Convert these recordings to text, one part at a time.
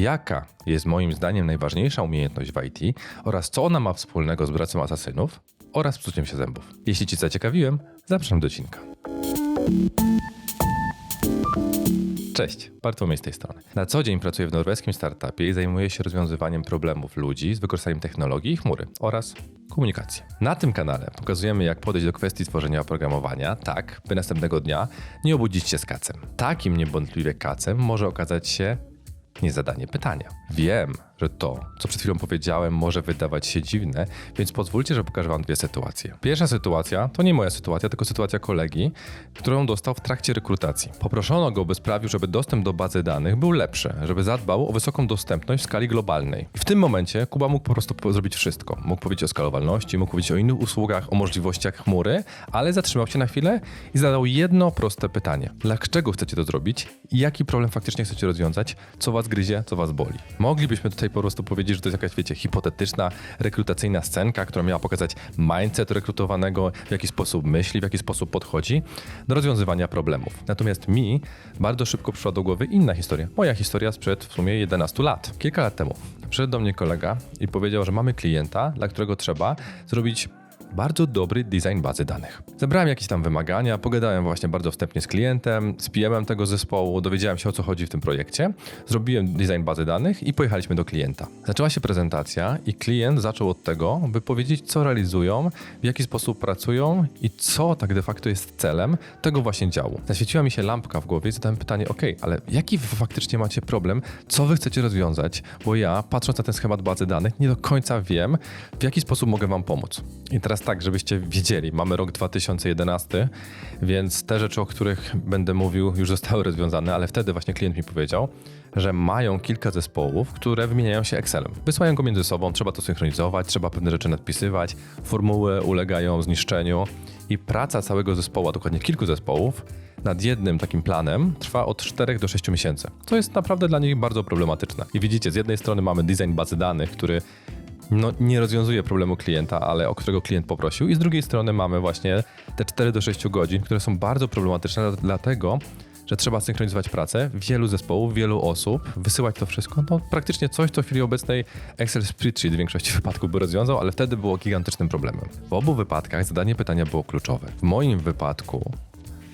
jaka jest moim zdaniem najważniejsza umiejętność w IT oraz co ona ma wspólnego z bracem asasynów oraz psuciem się zębów. Jeśli Cię zaciekawiłem, zapraszam do odcinka. Cześć, Bartłomiej z tej strony. Na co dzień pracuję w norweskim startupie i zajmuję się rozwiązywaniem problemów ludzi z wykorzystaniem technologii i chmury oraz komunikacji. Na tym kanale pokazujemy, jak podejść do kwestii tworzenia oprogramowania tak, by następnego dnia nie obudzić się z kacem. Takim niewątpliwie kacem może okazać się niezadanie pytania. Wiem, że to, co przed chwilą powiedziałem, może wydawać się dziwne, więc pozwólcie, że pokażę Wam dwie sytuacje. Pierwsza sytuacja to nie moja sytuacja, tylko sytuacja kolegi, którą dostał w trakcie rekrutacji. Poproszono go, by sprawił, żeby dostęp do bazy danych był lepszy, żeby zadbał o wysoką dostępność w skali globalnej. I w tym momencie Kuba mógł po prostu zrobić wszystko. Mógł powiedzieć o skalowalności, mógł powiedzieć o innych usługach, o możliwościach chmury, ale zatrzymał się na chwilę i zadał jedno proste pytanie. Dlaczego chcecie to zrobić jaki problem faktycznie chcecie rozwiązać, co was gryzie, co was boli? Moglibyśmy tutaj po prostu powiedzieć, że to jest jakaś, wiecie, hipotetyczna, rekrutacyjna scenka, która miała pokazać mindset rekrutowanego, w jaki sposób myśli, w jaki sposób podchodzi do rozwiązywania problemów. Natomiast mi bardzo szybko przyszła do głowy inna historia. Moja historia sprzed w sumie 11 lat. Kilka lat temu przyszedł do mnie kolega i powiedział, że mamy klienta, dla którego trzeba zrobić bardzo dobry design bazy danych. Zebrałem jakieś tam wymagania, pogadałem właśnie bardzo wstępnie z klientem, z PM-em tego zespołu, dowiedziałem się o co chodzi w tym projekcie, zrobiłem design bazy danych i pojechaliśmy do klienta. Zaczęła się prezentacja i klient zaczął od tego, by powiedzieć co realizują, w jaki sposób pracują i co tak de facto jest celem tego właśnie działu. Zaświeciła mi się lampka w głowie i zadałem pytanie, ok, ale jaki faktycznie macie problem, co wy chcecie rozwiązać, bo ja patrząc na ten schemat bazy danych nie do końca wiem, w jaki sposób mogę wam pomóc. I teraz tak, żebyście wiedzieli, mamy rok 2011, więc te rzeczy, o których będę mówił, już zostały rozwiązane, ale wtedy właśnie klient mi powiedział, że mają kilka zespołów, które wymieniają się Excelem. Wysyłają go między sobą, trzeba to synchronizować, trzeba pewne rzeczy nadpisywać, formuły ulegają zniszczeniu i praca całego zespołu, a dokładnie kilku zespołów, nad jednym takim planem trwa od 4 do 6 miesięcy, co jest naprawdę dla nich bardzo problematyczne. I widzicie, z jednej strony mamy design bazy danych, który no, nie rozwiązuje problemu klienta, ale o którego klient poprosił. I z drugiej strony mamy właśnie te 4 do 6 godzin, które są bardzo problematyczne, dlatego że trzeba synchronizować pracę wielu zespołów, wielu osób, wysyłać to wszystko. No, praktycznie coś, co w chwili obecnej Excel Spreadsheet w większości wypadków by rozwiązał, ale wtedy było gigantycznym problemem. W obu wypadkach zadanie pytania było kluczowe. W moim wypadku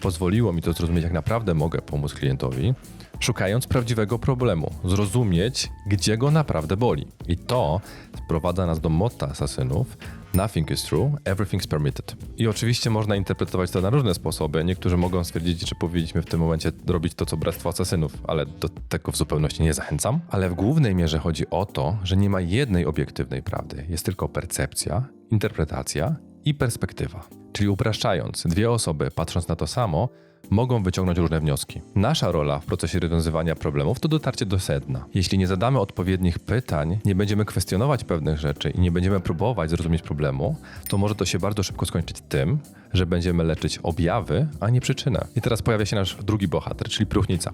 pozwoliło mi to zrozumieć, jak naprawdę mogę pomóc klientowi, szukając prawdziwego problemu, zrozumieć, gdzie go naprawdę boli. I to sprowadza nas do motta asasynów Nothing is true, everything's permitted. I oczywiście można interpretować to na różne sposoby. Niektórzy mogą stwierdzić, że powinniśmy w tym momencie robić to, co Bractwo Asasynów, ale do tego w zupełności nie zachęcam. Ale w głównej mierze chodzi o to, że nie ma jednej obiektywnej prawdy. Jest tylko percepcja, interpretacja i perspektywa. Czyli upraszczając, dwie osoby, patrząc na to samo, mogą wyciągnąć różne wnioski. Nasza rola w procesie rozwiązywania problemów to dotarcie do sedna. Jeśli nie zadamy odpowiednich pytań, nie będziemy kwestionować pewnych rzeczy i nie będziemy próbować zrozumieć problemu, to może to się bardzo szybko skończyć tym, że będziemy leczyć objawy, a nie przyczynę. I teraz pojawia się nasz drugi bohater, czyli próchnica.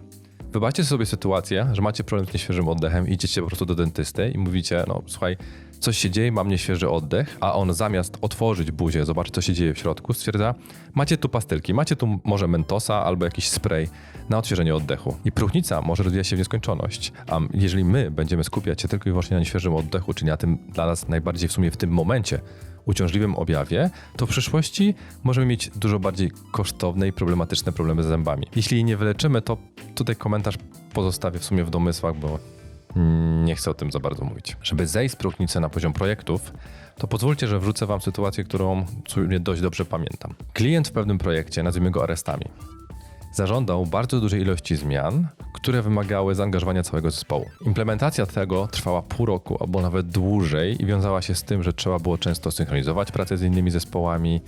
Wyobraźcie sobie sytuację, że macie problem z nieświeżym oddechem, idziecie po prostu do dentysty i mówicie, no słuchaj, coś się dzieje, mam nieświeży oddech, a on zamiast otworzyć buzię, zobaczyć co się dzieje w środku, stwierdza, macie tu pastylki, macie tu może mentosa albo jakiś spray na odświeżenie oddechu. I próchnica może rozwijać się w nieskończoność. A jeżeli my będziemy skupiać się tylko i wyłącznie na nieświeżym oddechu, czyli na tym dla nas najbardziej w sumie w tym momencie uciążliwym objawie, to w przyszłości możemy mieć dużo bardziej kosztowne i problematyczne problemy z zębami. Jeśli jej nie wyleczymy, to tutaj komentarz pozostawię w sumie w domysłach, bo nie chcę o tym za bardzo mówić. Żeby zejść z próchnicy na poziom projektów, to pozwólcie, że wrzucę Wam sytuację, którą dość dobrze pamiętam. Klient w pewnym projekcie, nazwijmy go arestami, zażądał bardzo dużej ilości zmian, które wymagały zaangażowania całego zespołu. Implementacja tego trwała pół roku albo nawet dłużej i wiązała się z tym, że trzeba było często synchronizować pracę z innymi zespołami,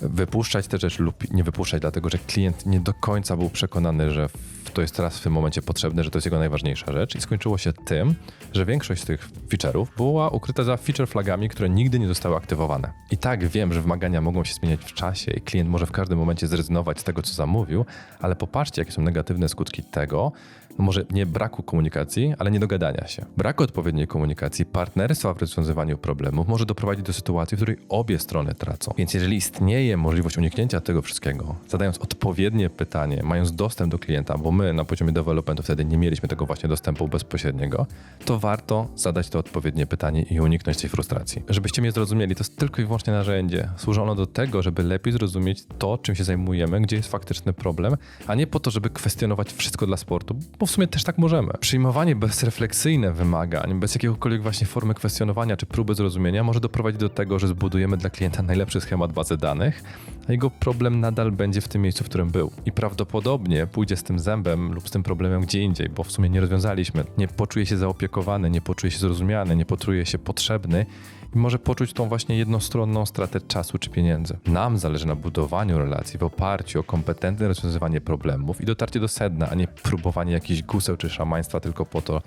wypuszczać te rzeczy lub nie wypuszczać, dlatego że klient nie do końca był przekonany, że to jest teraz w tym momencie potrzebne, że to jest jego najważniejsza rzecz i skończyło się tym, że większość z tych feature'ów była ukryta za feature flagami, które nigdy nie zostały aktywowane. I tak wiem, że wymagania mogą się zmieniać w czasie i klient może w każdym momencie zrezygnować z tego, co zamówił, ale popatrzcie, jakie są negatywne skutki tego może nie braku komunikacji, ale nie dogadania się. Brak odpowiedniej komunikacji, partnerstwa w rozwiązywaniu problemów może doprowadzić do sytuacji, w której obie strony tracą. Więc jeżeli istnieje możliwość uniknięcia tego wszystkiego, zadając odpowiednie pytanie, mając dostęp do klienta, bo my na poziomie developmentu wtedy nie mieliśmy tego właśnie dostępu bezpośredniego, to warto zadać to odpowiednie pytanie i uniknąć tej frustracji. Żebyście mnie zrozumieli, to jest tylko i wyłącznie narzędzie. Służy ono do tego, żeby lepiej zrozumieć to, czym się zajmujemy, gdzie jest faktyczny problem, a nie po to, żeby kwestionować wszystko dla sportu, bo w sumie też tak możemy. Przyjmowanie bezrefleksyjne wymagań, bez jakiegokolwiek właśnie formy kwestionowania czy próby zrozumienia może doprowadzić do tego, że zbudujemy dla klienta najlepszy schemat bazy danych, a jego problem nadal będzie w tym miejscu, w którym był. I prawdopodobnie pójdzie z tym zębem lub z tym problemem gdzie indziej, bo w sumie nie rozwiązaliśmy. Nie poczuje się zaopiekowany, nie poczuje się zrozumiany, nie poczuje się potrzebny i może poczuć tą właśnie jednostronną stratę czasu czy pieniędzy. Nam zależy na budowaniu relacji w oparciu o kompetentne rozwiązywanie problemów i dotarcie do sedna, a nie próbowanie jakichś guseł czy szamaństwa tylko po to,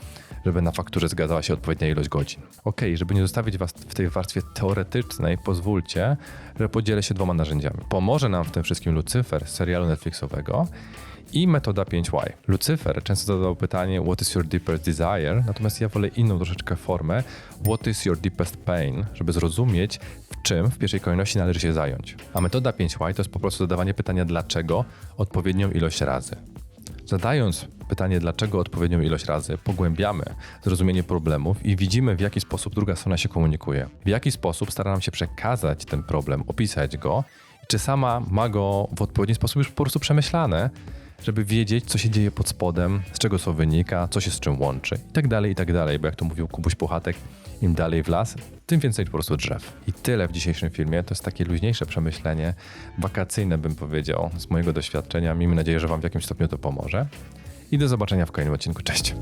żeby na fakturze zgadzała się odpowiednia ilość godzin. Ok, żeby nie zostawić Was w tej warstwie teoretycznej, pozwólcie, że podzielę się dwoma narzędziami. Pomoże nam w tym wszystkim Lucyfer z serialu Netflixowego i metoda 5Y. Lucyfer często zadał pytanie What is your deepest desire? Natomiast ja wolę inną troszeczkę formę What is your deepest pain? Żeby zrozumieć, w czym w pierwszej kolejności należy się zająć. A metoda 5Y to jest po prostu zadawanie pytania dlaczego odpowiednią ilość razy. Zadając pytanie, dlaczego odpowiednią ilość razy, pogłębiamy zrozumienie problemów i widzimy, w jaki sposób druga strona się komunikuje. W jaki sposób stara nam się przekazać ten problem, opisać go, czy sama ma go w odpowiedni sposób już po prostu przemyślane, żeby wiedzieć, co się dzieje pod spodem, z czego co wynika, co się z czym łączy i tak dalej, i tak dalej, bo jak to mówił Kubuś Puchatek, im dalej w las, tym więcej po prostu drzew. I tyle w dzisiejszym filmie. To jest takie luźniejsze przemyślenie, wakacyjne bym powiedział, z mojego doświadczenia. Miejmy nadzieję, że Wam w jakimś stopniu to pomoże. I do zobaczenia w kolejnym odcinku. Cześć!